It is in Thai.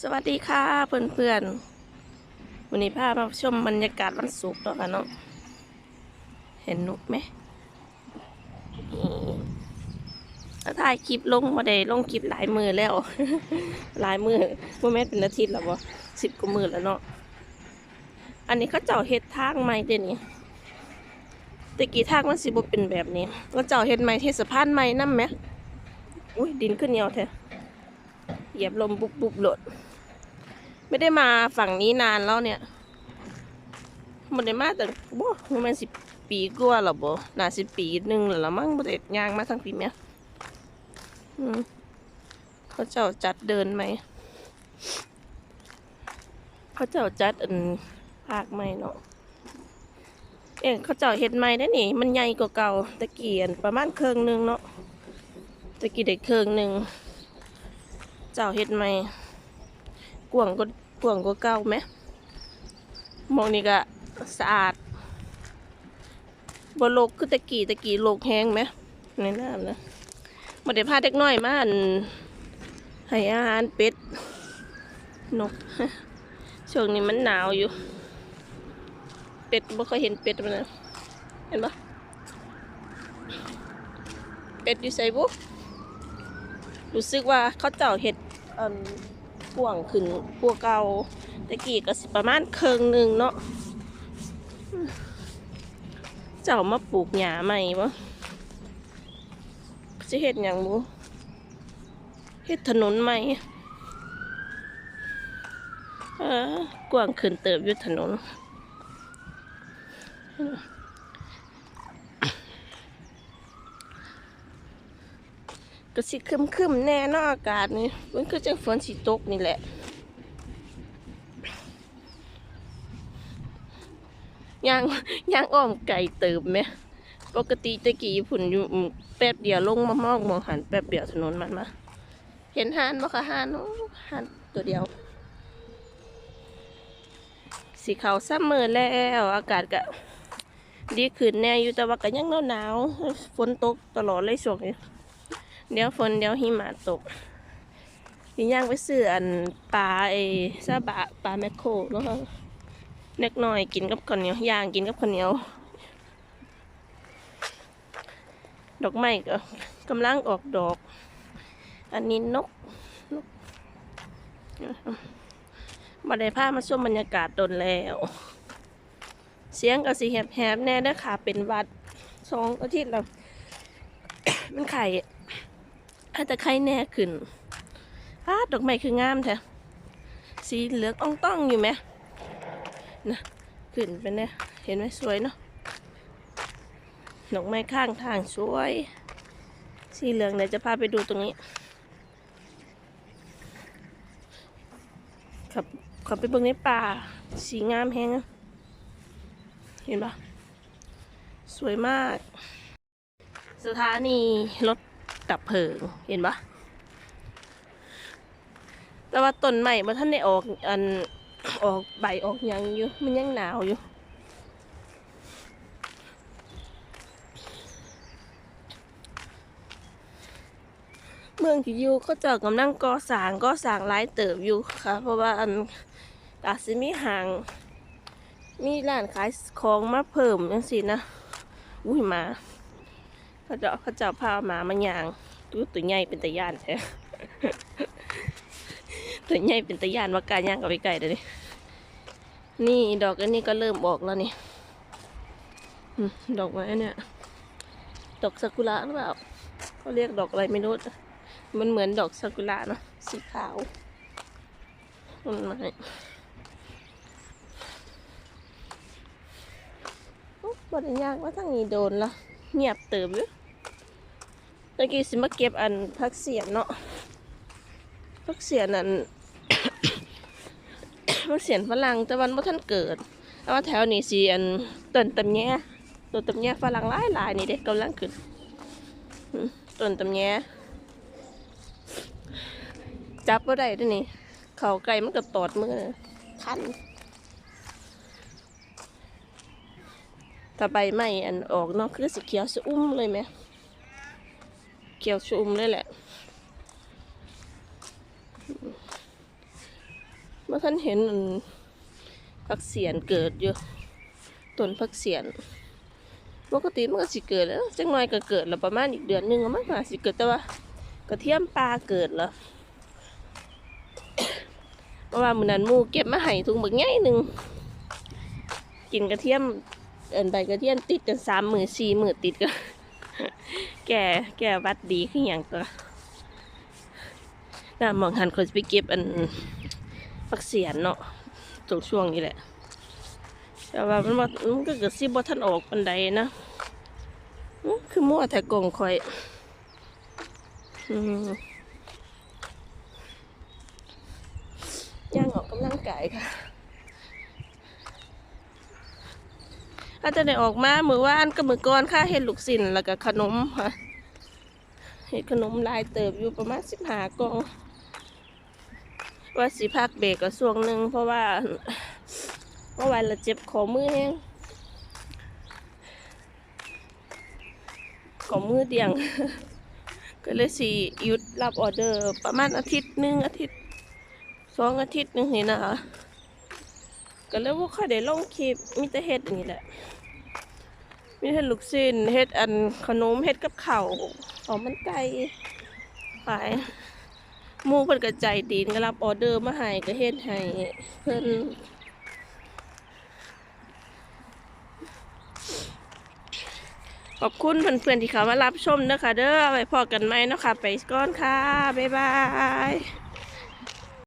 สวัสดีค่ะเพื่อนๆวันนี้พามาชมบรรยากาศวันศุกร์แล้วกันเนาะเห็นนกไหมถ้าถ่ายคลิปลงมาได้ลงคลิปหลายมือแล้ว หลายมือว่าแม่เป็นอาทิตย์แล้วบ่สิบกว่ามือแล้วเนาะอันนี้เขาเจ้าเฮ็ดทางใหม่เดี๋ยวนี้แต่กี้ทางมันสิบ่เป็นแบบนี้เขาเจ้าเฮ็ดใหม่เทศพานใหม่นำไหมอุ้ยดินขึ้นเหนียวแท้ เหยียบลมบุบบุบหลด ไม่ได้มาฝั่งนี้นานแล้วเนี่ยมันได้มาแต่บ่ประมาณสิบปีกว่าหรอบ่น่าสิบปีหนึ่งแล้วละมั้งบ่ได้ย่างมาทั้งปีเนี้ยอืมเขาเจ้าจัดเดินไหม เขาเจ้าจัดอันภาคใหม่เนาะ เองเขาเจ้าเฮ็ดใหม่ได้นี่ มันใหญ่กว่าเก่าตะเกียนประมาณเครื่องหนึงเนาะตะกี้ได้เครื่องหนึง เจ้าเฮ็ดใหม่กวางก็กวางก็เก่าไหมมองนี่ก็สะอาดบโลกคือตะกี้ตะกี้โลกแห้งไหมในน้ำนะมาได้พาเด็กน้อยมาอันให้อาหารเป็ดนกช่วงนี้มันหนาวอยู่ เป็ดบ่เคยเห็นเป็ดมันนะเห็นปะเป็ดอยู่ใส่บุ๊ รู้สึกว่าเขาเจ้าเห็ดอันป่วงขึ้นปัวเก่าตะกี้ก็สิประมาณเคิงหนึ่งเนาะเจ้ามาปลูกหญ้าใหม่บ่จะเห็ดอย่างบูเห็ดถนนใหม่กว้างขึ้นเติบยู่ถนน ก็สิคึมคึมแน่นอะอากาศนี่มันคือจังฝนสิตกนี่แหละย่างย่างอ้อมไก่เติบไหมปกติตะกี้ผุนอยู่แป๊บเดียวลงมามองมองหันแป๊บเดียวถนนมันมาเห็นหานบ่คะหานโอ้หานตัวเดียว สีขาวซ้ำมือแล้ว อากาศก็ดีขึ้นแน่อยู่แต่ว่าก็ยังหนาวๆฝนตกตลอดเลยช่วงนี้ เดี๋ยวฝนเดี๋ยวหิมะตกยิย่างไปซื้ออันปลาไอ้ซาบะปลาแมคโครแล้วก็เล็กน้อยกินกับข้าวเหนียวย่างกินกับข้าวเหนียว ดอกไม้ก็กำลังออกดอก อันนี้นกนกมาได้พามาชมบรรยากาศตนแล้ว เสียงก็สิแหบๆแน่เด้อค่ะเป็นวัดสองอาทิตย์แล้วมันไข่ อาจจะไข่แน่ขึ้นอาดอกไม้คืองามแท้สีเหลืองอ่องต้องอยู่ไหมนะขึ้นไปเนี่ยเห็นไหมสวยเนาะดอกไม้ข้างทางสวย สีเหลืองเดี๋ยวจะพาไปดูตรงนี้ขับขับไปเบิ่งในป่า สีงามแฮงเห็นปะสวยมาก สถานีรถ ดับเพลิงเห็นปะแต่ว่าต้นใหม่มาท่านได้ออกอันออกใบออกยังอยู่มันยังหนาวอยู่เมืองที่อยู่ก็จะกำลังก่อสร้างก่อสร้างหลายเติบอยู่ค่ะ เพราะว่าอันอาจสิมีห่าง มีร้านขายของมาเพิ่มจังสินะ อุ้ยมา เขาจะเขาจะพาหมามาย่างตัวตัวใหญ่เป็นตะย่านแท้ตัวใหญ่เป็นตะย่านว่าการย่างกับไปไก่เดี๋ยวนี้นี่ดอกอันนี้ก็เริ่มออกแล้วนี่ดอกไม้เนี่ยดอกซากุระหรือเปล่าเขาเรียกดอกอะไรไม่รู้มันเหมือนดอกซากุระเนอะสีขาวต้นไม้โอ้บไดยากว่าทางนี้โดนละเงียบเติบอยู่ ตะกี้สิมาเก็บอันพักเสียนเนาะพักเสียนอันพักเสียนฝรั่งแต่วันว่าท่านเกิดแต่ว่าแถวนี้สิอันต้นตำแยต้นตำแยฝรั่งหลายหลายๆนี่เด็กกำลังขึ้นอืมต้นตำแยจับบ่ได้ด้วยนี่เขาไก่มันก็ตอดมือคันถ้าใบไม้อันออกเนาะคือสีเขียวสะอุ้มเลยไหม เขียวชะอุ้มเลยแหละเมื่อท่านเห็นผักเสียนเกิดอยู่ต้นผักเสียนปกติมันก็สิเกิดแล้วจังหน่อยก็เกิดแล้วประมาณอีกเดือนหนึงมันก็สิเกิดแต่ว่ากระเทียมปลาเกิดแล้วเพราะว่ามือนันมูเก็บมาให้ถุงบักใหญ่หนึ่งกินกระเทียมเอินใบกระเทียมติดกันสามมือสี่มือติดกัน แก่แก่วัดดีขึ้นอหย่างตัวน่ามองหันคนจะไปเก็บอันผักเสียนเนาะตรงช่วงนี้แหละ แต่ว่ามันบ่มันก็เกิดซิบ่ทันออกปันใดนะอื้อคือมั่วแต่กงคอยอืมย่างออกกำลังกายค่ะ อาจะได้ออกมามือว่านกับมือก่อนค่ะเห็ดลูกสินแล้วก็ขนมค่ะเห็ดขนมลายเติบอยู่ประมาณสิบหากองว่าสิพักเบรกก็ส่วงหนึ่งเพราะว่าเมื่อวานเราเจ็บขอมือแห้งขอมือเดียง ก็เลยสิหยุดรับออเดอร์ประมาณอาทิตย์หนึ่งอาทิตย์สองอาทิตย์หนึ่งนี่นะคะ ก็เลยว่าค่อยได้ลงคลิปมีแต่เฮ็ดอย่างนี้แหละ มีเฮ็ดลูกชิ้นเฮ็ดอันขนมเฮ็ดกับข้าวหอมมันไก่ขายหมูเพิ่นก็ใจดีก็รับออเดอร์มาให้ก็เฮ็ดให้เพิ่นขอบคุณเพื่อนๆที่เขามารับชมนะคะเด้อไว้พอกันไหมเนาะคะไปก่อนค่ะ บ๊ายบาย